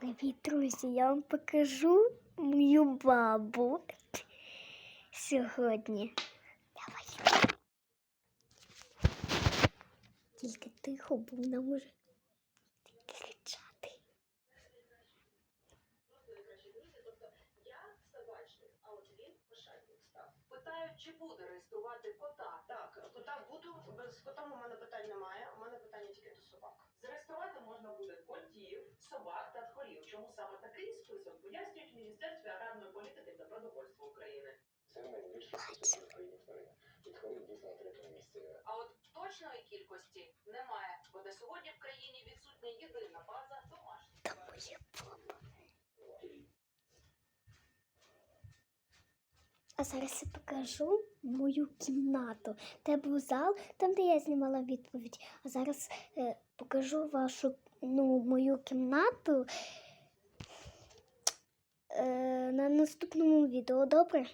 Привіт, друзі! Я вам покажу мою бабу сьогодні. Давай. Тільки тихо, бо вона може кричати. Питають, чи буде реєструвати кота. Так, кота буду, з котом у мене питань немає. Місці. А от точної кількості немає, бо на сьогодні в країні відсутня єдина база домашніх Та. А зараз я покажу мою кімнату. Це був зал, там, де я знімала відповідь. А зараз е, покажу вашу ну, мою кімнату е, на наступному відео. Добре?